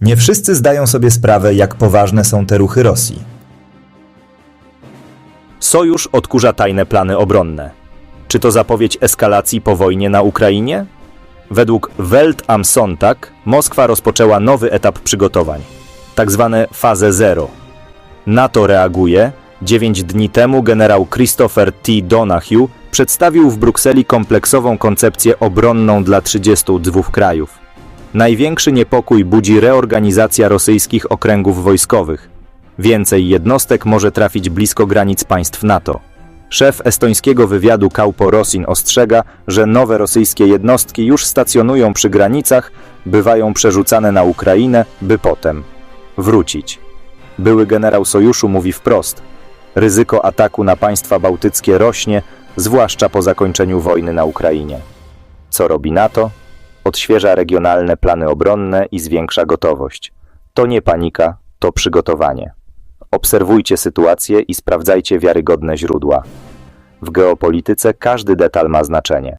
Nie wszyscy zdają sobie sprawę, jak poważne są te ruchy Rosji. Sojusz odkurza tajne plany obronne. Czy to zapowiedź eskalacji po wojnie na Ukrainie? Według Welt am Sonntag Moskwa rozpoczęła nowy etap przygotowań, tak zwane fazę zero. NATO reaguje. Dziewięć dni temu generał Christopher T. Donahue przedstawił w Brukseli kompleksową koncepcję obronną dla 32 krajów. Największy niepokój budzi reorganizacja rosyjskich okręgów wojskowych. Więcej jednostek może trafić blisko granic państw NATO. Szef estońskiego wywiadu Kaupo Rosin ostrzega, że nowe rosyjskie jednostki już stacjonują przy granicach, bywają przerzucane na Ukrainę, by potem wrócić. Były generał sojuszu mówi wprost: ryzyko ataku na państwa bałtyckie rośnie, zwłaszcza po zakończeniu wojny na Ukrainie. Co robi NATO? Odświeża regionalne plany obronne i zwiększa gotowość. To nie panika, to przygotowanie. Obserwujcie sytuację i sprawdzajcie wiarygodne źródła. W geopolityce każdy detal ma znaczenie.